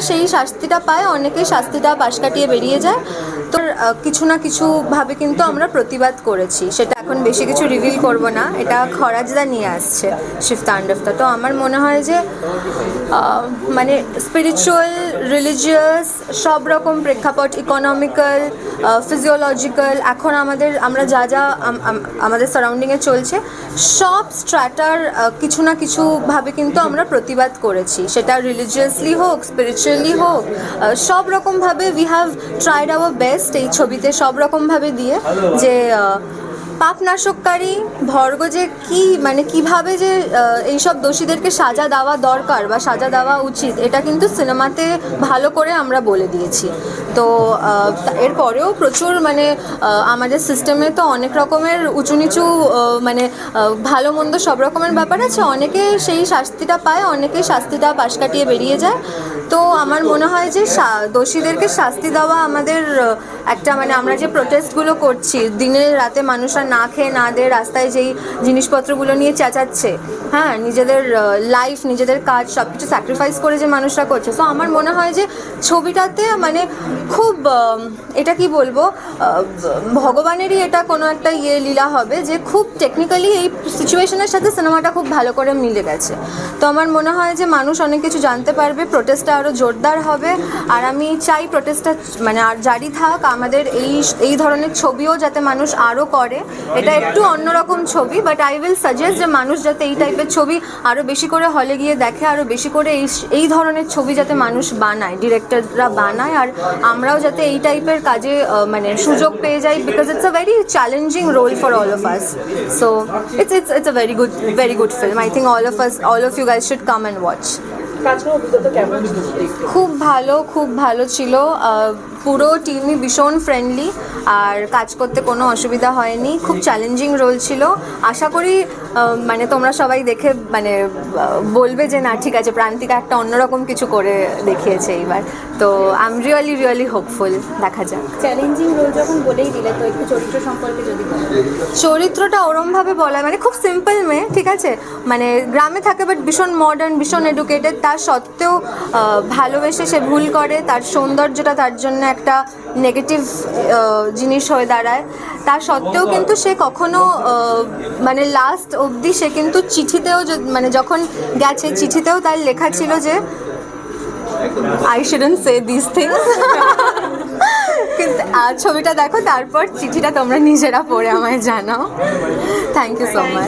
সেই শাস্তিটা পায় অনেকে শাস্তিটা পাশ কাটিয়ে বেরিয়ে যায়। তো কিছু না কিছু ভাবে কিন্তু আমরা প্রতিবাদ করেছি। সেটা এখন বেশি কিছু রিভিল করব না। এটা খরাজদা নিয়ে আসছে শিব তাণ্ডবটা তো আমার মনে হয় যে মানে স্পিরিচুয়াল রিলিজিয়াস সব রকম প্রেক্ষাপট ইকোনমিক্যাল ফিজিওলজিক্যাল এখন আমাদের, আমরা যা যা, আম- আম- আমাদের সারাউন্ডিংয়ে চলছে, সব স্ট্র্যাটার কিছু না কিছু ভাবে কিন্তু আমরা প্রতিবাদ করেছি। সেটা রিলিজিয়াসলি হোক স্পিরিচুয়ালি হোক আহ, সব রকমভাবে we have tried our best এই ছবিতে সব রকমভাবে দিয়ে যে পাপনাশককারী ভর্গ যে কি মানে কীভাবে যে এইসব দোষীদেরকে সাজা দেওয়া দরকার বা সাজা দেওয়া উচিত এটা কিন্তু সিনেমাতে ভালো করে আমরা বলে দিয়েছি। তো এরপরেও প্রচুর মানে আমাদের সিস্টেমে তো অনেক রকমের উঁচু নিচু মানে ভালো মন্দ সব রকমের ব্যাপার আছে। অনেকে সেই শাস্তিটা পায়, অনেকে শাস্তিটা পাশ কাটিয়ে বেরিয়ে যায়। তো আমার মনে হয় যে দোষীদেরকে শাস্তি দেওয়া আমাদের একটা মানে আমরা যে প্রোটেস্টগুলো করছি, দিনে রাতে মানুষরা না খেয়ে না দিয়ে রাস্তায় যেই জিনিসপত্রগুলো নিয়ে চেঁচাচ্ছে হ্যাঁ নিজেদের লাইফ নিজেদের কাজ সব কিছু স্যাক্রিফাইস করে যে মানুষরা করছে। তো আমার মনে হয় যে ছবিটাতে মানে খুব এটা কি বলব ভগবানেরই এটা কোনো একটা ইয়ে লীলা হবে যে খুব টেকনিক্যালি এই সিচুয়েশনের সাথে সিনেমাটা খুব ভালো করে মিলে গেছে। তো আমার মনে হয় যে মানুষ অনেক কিছু জানতে পারবে প্রোটেস্টটা আরও জোরদার হবে। আর আমি চাই প্রোটেস্টটা মানে আর জারি থাক, আমাদের এই এই ধরনের ছবিও যাতে মানুষ আরও করে। এটা একটু অন্যরকম ছবি বাট আই উইল সাজেস্ট যে মানুষ যাতে এই টাইপের ছবি আরও বেশি করে হলে গিয়ে দেখে আরও বেশি করে এই এই ধরনের ছবি যাতে মানুষ বানায় ডিরেক্টররা বানায়। আর আমরাও যাতে এই টাইপের কাজে আহ, মানে সুযোগ পেয়ে যাই because it's a very challenging role for all of us so it's it's it's a very good very good film I think all of us all of you guys should come and watch কাজ করার অভিজ্ঞতা কেমন ছিল দেখতে? খুব ভালো খুব ভালো ছিল আহ, পুরো টিমই ভীষণ ফ্রেন্ডলি আর কাজ করতে কোনো অসুবিধা হয়নি। খুব চ্যালেঞ্জিং রোল ছিল। আশা করি মানে তোমরা সবাই দেখে মানে বলবে যে না ঠিক আছে প্রান্তিকা একটা অন্যরকম কিছু করে দেখিয়েছে এইবার। তো I am really really hopeful দেখা যাক। চ্যালেঞ্জিং রোল যখন বলেই দিলে তো একটু চরিত্র সম্পর্কে যদি চরিত্রটা ওরমভাবে বলা মানে খুব সিম্পল মেয়ে ঠিক আছে? মানে গ্রামে থাকে বাট ভীষণ মডার্ন ভীষণ এডুকেটেড তার সত্ত্বেও ভালোবেসে সে ভুল করে তার সৌন্দর্যটা তার জন্য একটা নেগেটিভ জিনিস হয়ে দাঁড়ায়। তা সত্ত্বেও কিন্তু সে কখনো মানে লাস্ট অবধি সে কিন্তু চিঠিতেও য- মানে যখন গেছে চিঠিতেও তার লেখা ছিল যে I shouldn't say this things কিন্তু আর ছবিটা দেখো তারপর চিঠিটা তোমরা নিজেরা পড়ে আমায় জানাও। Thank you so much